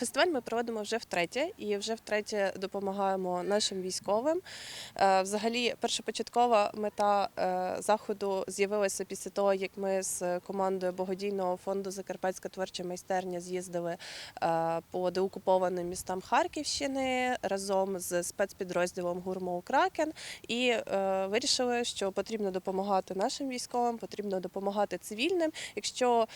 Фестиваль ми проводимо вже втретє, і вже втретє допомагаємо нашим військовим. Е, Взагалі, першопочаткова мета е, заходу з'явилася після того, як ми з командою благодійного фонду Закарпатська творча майстерня з'їздили е, по деокупованим містам Харківщини разом з спецпідрозділом Гурмоу Кракен і вирішили, що потрібно допомагати нашим військовим, потрібно допомагати цивільним. Якщо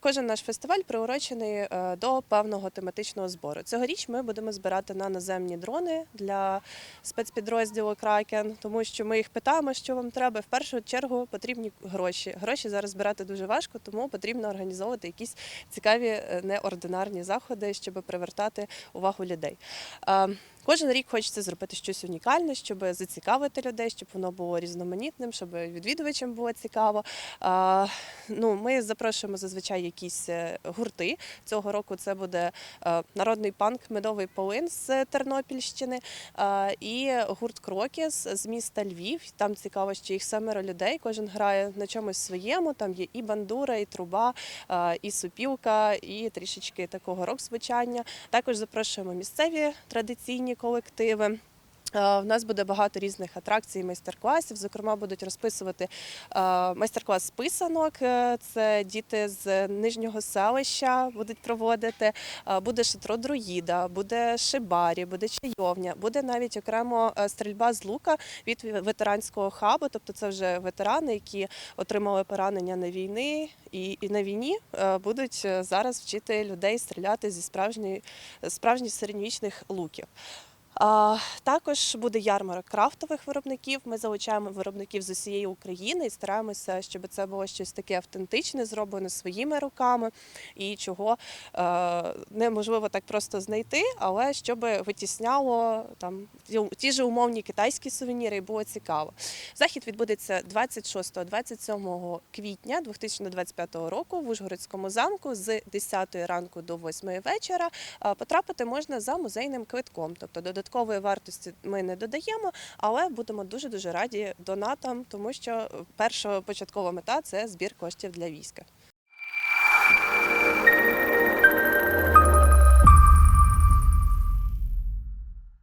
кожен наш фестиваль приурочений до певного тематичного збору. Цьогоріч ми будемо збирати на наземні дрони для спецпідрозділу Кракен, тому що ми їх питаємо, що вам треба. В першу чергу потрібні гроші. Гроші зараз збирати дуже важко, тому потрібно організовувати якісь цікаві е, неординарні заходи, щоб привертати увагу людей. Кожен рік хочеться зробити щось унікальне, щоб зацікавити людей, щоб воно було різноманітним, щоб відвідувачам було цікаво. Ну, ми запрошуємо зазвичай якісь е, гурти. Цього року це буде е, народний панк Медовий полин з Тернопільщини і гурт Крокіс з міста Львів. Там цікаво, що їх семеро людей. Кожен грає на чомусь своєму. Там є і бандура, і труба, і супілка, і трішечки такого рок-звучання. Також запрошуємо місцеві традиційні колективи. Е, В нас буде багато різних атракцій, майстер-класів. Зокрема, будуть розписувати е, майстер-клас з писанок. Е, Це діти з нижнього селища будуть проводити. Буде шатро друїда, буде шибарі, буде чайовня, буде навіть окремо стрільба з лука від ветеранського хабу. Тобто, це вже ветерани, які отримали поранення на війни і, і на війні будуть зараз вчити людей стріляти зі справжньої справжніх середньовічних луків. Також буде ярмарок крафтових виробників. Ми залучаємо виробників з усієї України і стараємося, щоб це було щось таке автентичне, зроблене своїми руками, і чого е, неможливо так просто знайти, але щоб витісняло там ті, ж умовні китайські сувеніри, і було цікаво. Захід відбудеться 26-27 квітня 2025 року в Ужгородському замку з 10 ранку до 8 вечора. Е, Потрапити можна за музейним квитком, тобто додаткової вартості ми не додаємо, але будемо дуже дуже раді донатам, тому що перша початкова мета це збір коштів для війська.